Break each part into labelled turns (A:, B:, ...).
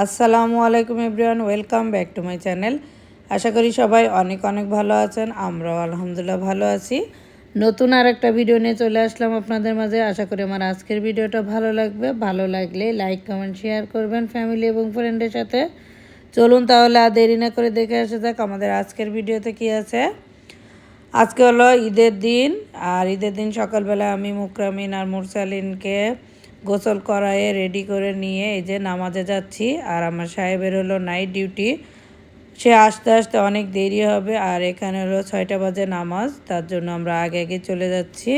A: আসসালামু আলাইকুম everyone, welcome back to my channel. আশা করি সবাই অনেক অনেক ভালো আছেন, আমরাও আলহামদুলিল্লাহ ভালো আছি। নতুন আর একটা ভিডিও নিয়ে চলে আসলাম আপনাদের মাঝে। আশা করি আমার আজকের ভিডিওটা ভালো লাগবে। ভালো লাগলে লাইক কমেন্ট শেয়ার করবেন ফ্যামিলি এবং ফ্রেন্ডের সাথে। চলুন তাহলে আর দেরি না করে দেখে আসা যাক আমাদের আজকের ভিডিওতে কি আছে। আজকে হলো ঈদের দিন, আর ঈদের দিন সকালবেলা আমি মুকরামিন আর মুরসালিনকে গোসল করায়ে রেডি করে নিয়ে এই যে নামাজে যাচ্ছি। আর আমার সাহেবের হলো নাইট ডিউটি সে আসতে আসতে অনেক দেরি হবে, আর এখানে হলো ছয়টা বাজে নামাজ, তার জন্য আমরা আগে আগে চলে যাচ্ছি।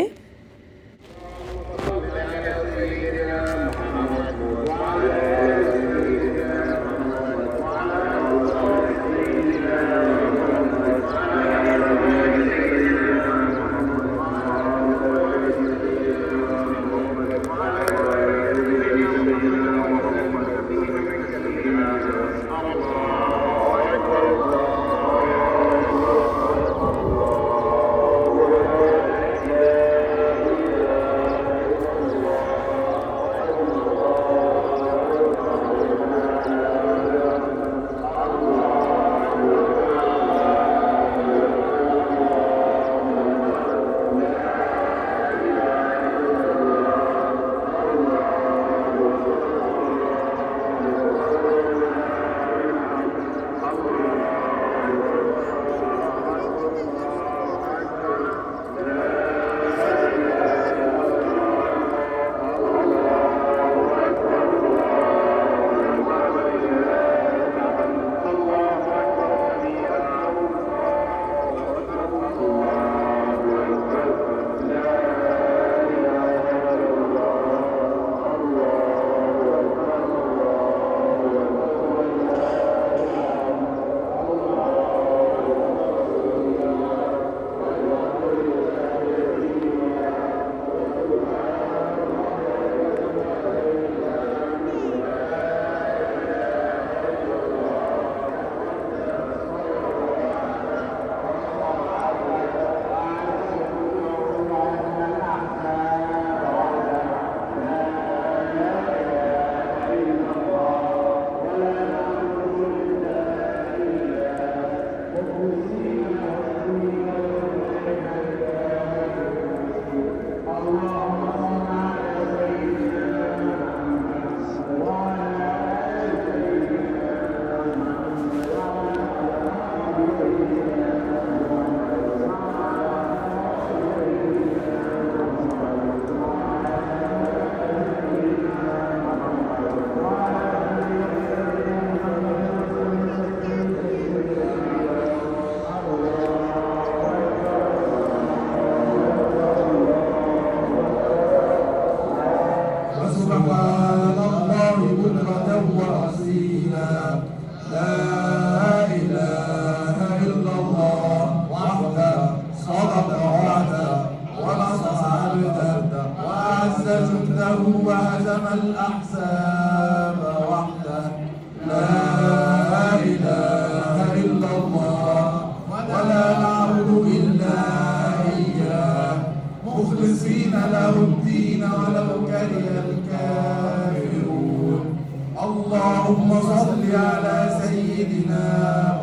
B: على سيدنا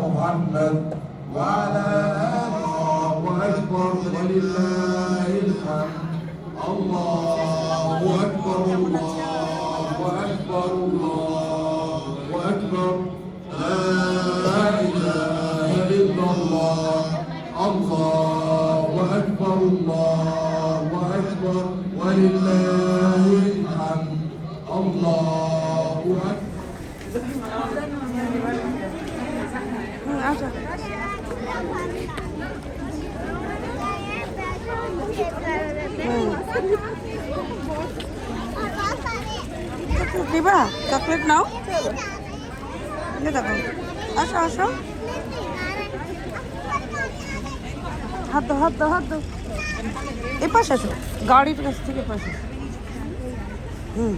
B: محمد وعلى آله وأكبر ولله الحمد. الله أكبر الله أكبر الله
A: দিবা? চকলেট নাও। দেখো আসো আসো। হাত দো হাত দো হাত দো এ পাশে আসো। গাড়ির কাছ থেকে পাশে হুম।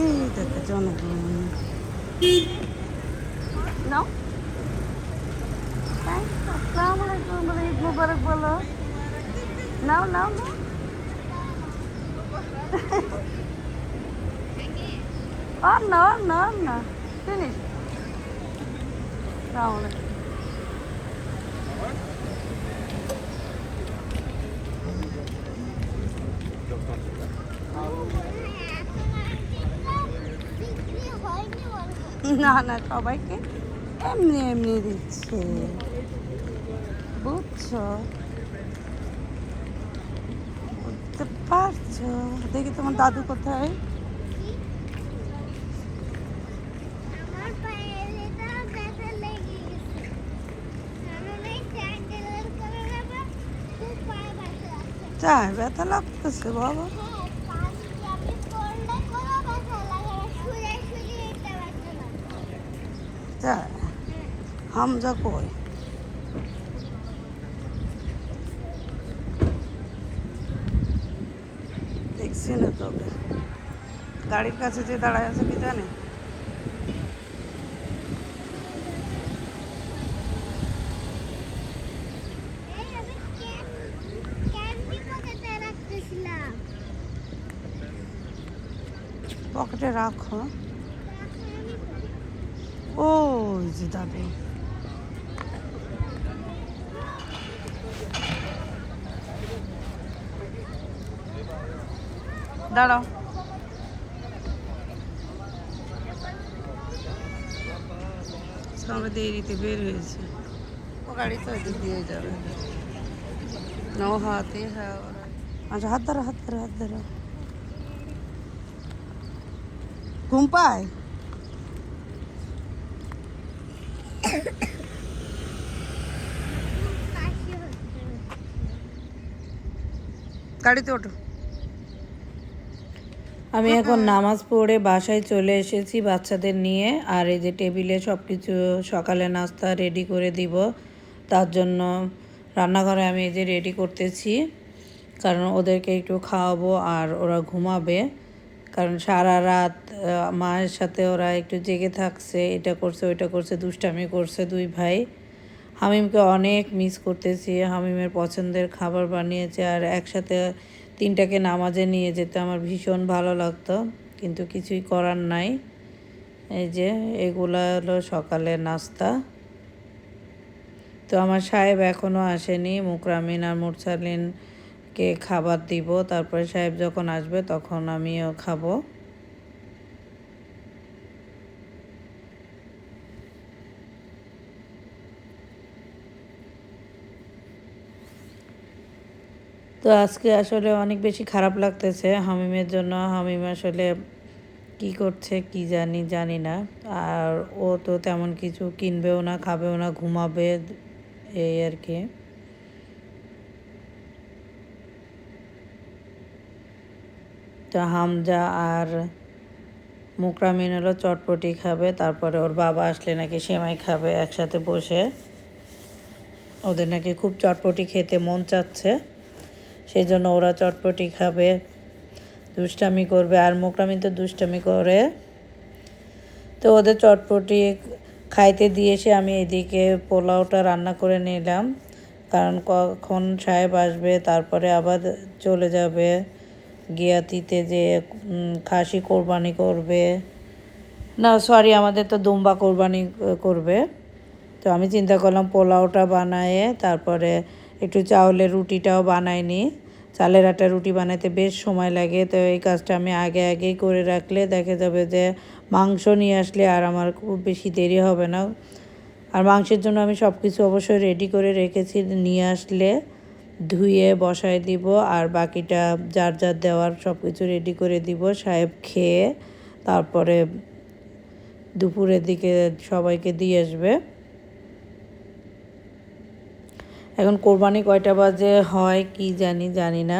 A: এই দেখো, জনগণ। নাও। আসসালামু আলাইকুম বলে ঈদ মুবারক বলো নাও নাও আর না আর না আর না ফিনিশ তাহলে না না সবাইকে এমনি এমনি দিচ্ছে বুঝছ? বুঝতে পারছ? দেখি তোমার দাদু কোথায়?
C: এটা ব্যথা লেগে গেছে। কারণ এই স্যান্ডেলের কারণে আমার খুব পায়ে ব্যথা লাগছে
A: চাই ব্যথা লাগতেছে বাবা
C: হ্যাঁ পানি আমি পড়লে কোনো ব্যথা লাগে না শুয়ে শুয়ে এটা ব্যথা লাগে
A: চাই হামজা কই দেখছি না তোকে গাড়ির কাছে যে দাঁড়ায় আছে কি জানে?
C: পকেটে
A: রাখো। ও যে দাদু। দাঁড়াও। আমরা দেরিতে বের হয়েছে। ও গাড়ি তো এদিক দিয়ে যাবে। না ও হাতে হ্যাঁ আচ্ছা হাত ধরো হাত ধরো হাত ধরো। ঘুম পায়? গাড়িতে ওঠো। আমি এখন নামাজ পড়ে বাসায় চলে এসেছি বাচ্চাদের নিয়ে আর এই যে টেবিলে সব কিছু সকালে নাস্তা রেডি করে দিব তার জন্য রান্নাঘরে আমি এই যে রেডি করতেছি কারণ ওদেরকে একটু খাওয়াবো আর ওরা ঘুমাবে কারণ সারা রাত মায়ের সাথে ওরা একটু জেগে থাকছে এটা করছে ওইটা করছে দুষ্টামি করছে দুই ভাই। হামিমকে অনেক মিস করতেছি হামিমের পছন্দের খাবার বানিয়েছে আর একসাথে তিনটাকে নামাজে নিয়ে যেতে আমার ভীষণ ভালো লাগতো, কিন্তু কিছুই করার নাই। এই যে, এগুলো হলো সকালে নাস্তা। তো আমার সাহেব এখনও আসেনি, মুকরামিন আর মুরসালিনকে খাবার দিব। তারপরে সাহেব যখন আসবে, তখন আমিও খাব। তো আজকে আসলে অনেক বেশি খারাপ লাগতেছে হামিমের জন্য। হামিম আসলে কি করছে কি জানি জানি না। আর ও তো তেমন কিছু কিনবেও না, খাবেও না, ঘুমাবে এই আর কি। তো হামজা আর মুকরামিন হলো চটপটি খাবে, তারপরে ওর বাবা আসলে নাকি সেমাই খাবে একসাথে বসে। ওদের নাকি খুব চটপটি খেতে মন চাচ্ছে। সেই জন্য ওরা চটপটি খাবে, দুষ্টামি করবে আর মোকরামি তো দুষ্টামি করে। তো ওদের চটপটি খাইতে দিয়ে এসে আমি এদিকে পোলাওটা রান্না করে নিলাম। কারণ কখন সাহেব আসবে, তারপরে আবার চলে যাবে। গিয়াতিতে যে খাসি কোরবানি করবে। না সরি আমাদের তো দুম্বা কোরবানি করবে। তো আমি চিন্তা করলাম পোলাওটা বানায়ে তারপরে একটু চাউলের রুটিটাও বানাই বানাইনি চালের আটা রুটি বানাইতে বেশ সময় লাগে, তো এই কাজটা আমি আগে আগেই করে রাখলে দেখা যাবে যে মাংস নিয়ে আসলে আর আমার খুব বেশি দেরি হবে না। আর মাংসের জন্য আমি সব কিছু অবশ্যই রেডি করে রেখেছি, নিয়ে আসলে ধুয়ে বসায় দিব আর বাকিটা যার যার দেওয়ার সব কিছু রেডি করে দিব, সাহেব খেয়ে তারপরে দুপুরের দিকে সবাইকে দিয়ে আসবে। এখন কোরবানি কয়টা বাজে হয় কি জানি জানি না।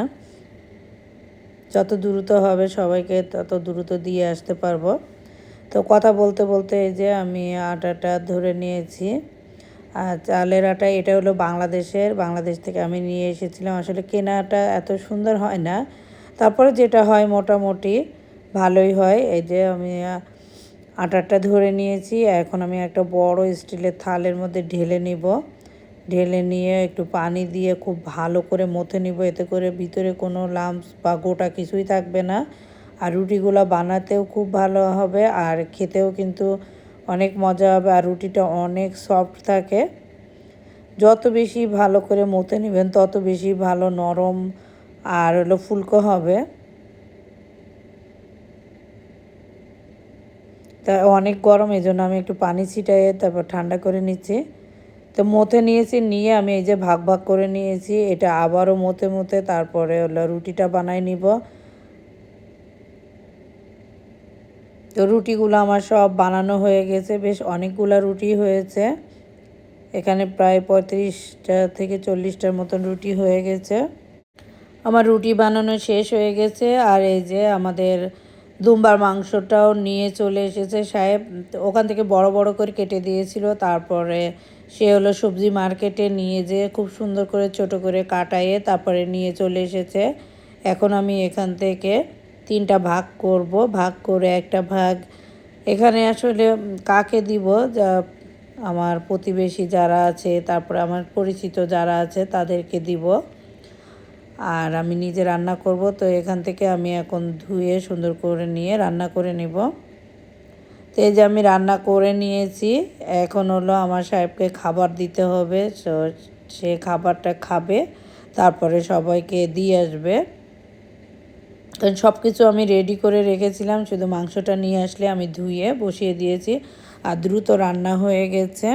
A: যত দ্রুত হবে সবাইকে তত দ্রুত দিয়ে আসতে পারব। তো কথা বলতে বলতে এই যে আমি আটাটা ধরে নিয়েছি। আর চালের আটা, এটা হলো বাংলাদেশের, বাংলাদেশ থেকে আমি নিয়ে এসেছিলাম। আসলে কেনাটা এত সুন্দর হয় না। তারপরে যেটা হয় মোটামুটি ভালোই হয়। এই যে আমি আটাটা ধরে নিয়েছি। এখন আমি একটা বড় স্টিলের থালের মধ্যে ঢেলে নিব। ঢেলে নিয়ে একটু পানি দিয়ে খুব ভালো করে মথে নিব। এতে করে ভিতরে কোনো লাম্পস বা গোটা কিছুই থাকবে না। আর রুটিগুলো বানাতেও খুব ভালো হবে আর খেতেও কিন্তু অনেক মজা হবে। আর রুটিটা অনেক সফট থাকে। যত বেশি ভালো করে মতে নেবেন, তত বেশি ভালো নরম আর হলো ফুলকো হবে। তা অনেক গরম এই জন্য আমি একটু পানি ছিটাইয়ে তারপর ঠান্ডা করে নিচ্ছি। তো মতে নিয়েছি, নিয়ে আমি এই যে ভাগ ভাগ করে নিয়েছি, এটা আবারও মতে মতে তারপরে হলো রুটিটা বানাই নিব। তো রুটিগুলো আমার সব বানানো হয়ে গেছে, বেশ অনেকগুলো রুটি হয়েছে। এখানে প্রায় পঁয়ত্রিশটা থেকে চল্লিশটার মতন রুটি হয়ে গেছে। আমার রুটি বানানো শেষ হয়ে গেছে, আর এই যে আমাদের দুম্বার মাংসটাও নিয়ে চলে এসেছে সাহেব। ওখান থেকে বড় বড় করে কেটে দিয়েছিল, তারপরে সে হলো সবজি মার্কেটে নিয়ে যেয়ে খুব সুন্দর করে ছোট করে কাটাইয়ে তারপরে নিয়ে চলে এসেছে। এখন আমি এখান থেকে তিনটা ভাগ করব। ভাগ করে একটা ভাগ এখানে আসলে কাকে দিব? যা আমার প্রতিবেশী যারা আছে, তারপরে আমার পরিচিত যারা আছে তাদেরকে দিব। আর আমি নিজে রান্না করব। তো এখান থেকে আমি এখন ধুয়ে সুন্দর করে নিয়ে রান্না করে নিব। এই যে আমি রান্না করে নিয়েছি, এখন হলো আমার সাহেবকে খাবার দিতে হবে। তো সে খাবারটা খাবে, তারপরে সবাইকে দিয়ে আসবে। কারণ সব কিছু আমি রেডি করে রেখেছিলাম, শুধু মাংসটা নিয়ে আসলে আমি ধুয়ে বসিয়ে দিয়েছি, আর দ্রুত রান্না হয়ে গেছে।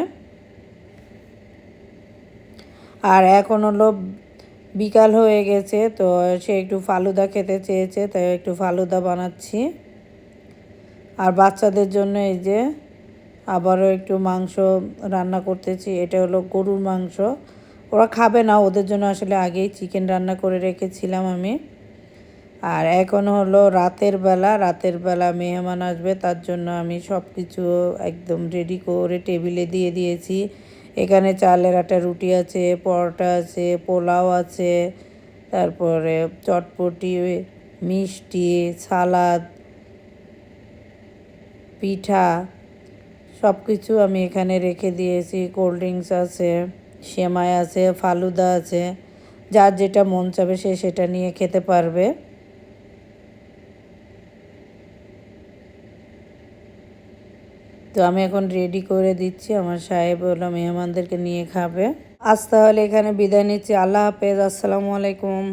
A: আর এখন হলো বিকাল হয়ে গেছে, তো সে একটু ফালুদা খেতে চেয়েছে, তাই একটু ফালুদা বানাচ্ছি। আর বাচ্চাদের জন্য এই যে আবারও একটু মাংস রান্না করতেছি, এটা হলো গরুর মাংস। ওরা খাবে না, ওদের জন্য আসলে আগেই চিকেন রান্না করে রেখেছিলাম আমি। আর এখন হলো রাতের বেলা রাতের বেলা মেহমান আসবে, তার জন্য আমি সব কিছু একদম রেডি করে টেবিলে দিয়ে দিয়েছি। এখানে চালের একটা রুটি আছে, পরোটা আছে, পোলাও আছে, তারপরে চটপটি, মিষ্টি, সালাদ পিঠা সব কিছু আমি এখানে রেখে দিয়েছি। কোল্ড ড্রিঙ্কস আছে, সেমাই আছে, ফালুদা আছে। যার যেটা মন চাবে সে সেটা নিয়ে খেতে পারবে। তো আমি এখন রেডি করে দিচ্ছি। আমার সাহেব হলো মেহমানদেরকে নিয়ে খাবে। আজ তাহলে এখানে বিদায় নিচ্ছি। আল্লাহ হাফেজ। আসসালামু আলাইকুম।